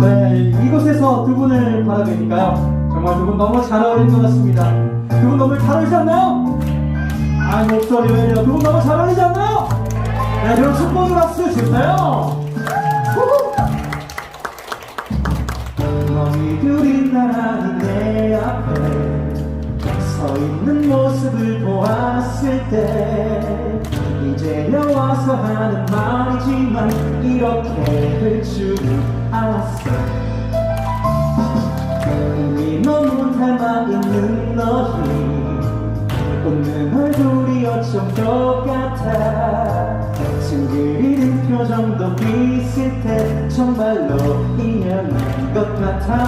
네, 이곳에서 두 분을 바라보니까요. 정말 두 분 너무 잘 어울린 것 같습니다. 두 분 너무 잘 어울리지 않나요? 아, 목소리 왜 이래요? 두 분 너무 잘 어울리지 않나요? 네, 그럼 축복의 박수 주세요. 후후. 너희들이 나란히 내 앞에 서 있는 모습을 보았을 때 이제야 와서 하는 말이지만 이렇게 될 줄은 알았어. 이미 너무 닮아있는 너희. 웃는 얼굴이 어쩜 똑같아 찡그리는 표정도 비슷해. 정말로 인연인 것 같아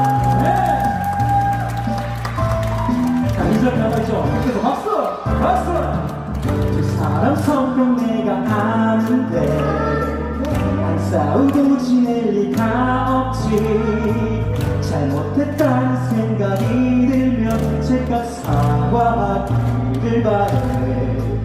싸우고 지낼 리가 없지. 잘못했다는 생각이 들면 제가 사과하기를 바래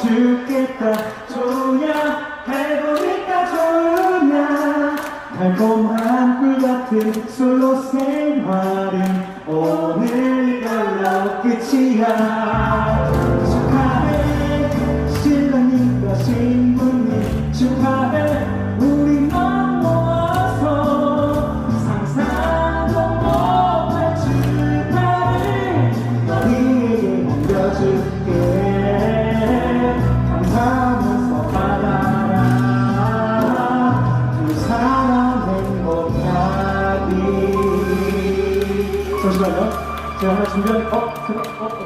죽겠다. 좋으냐? 해보니까 좋으냐? 달콤한 꿀 같은 솔로 생활은 오늘 이걸로 끝이야 잠시만요 제가 하나 준비한 어? 어? 어? 어?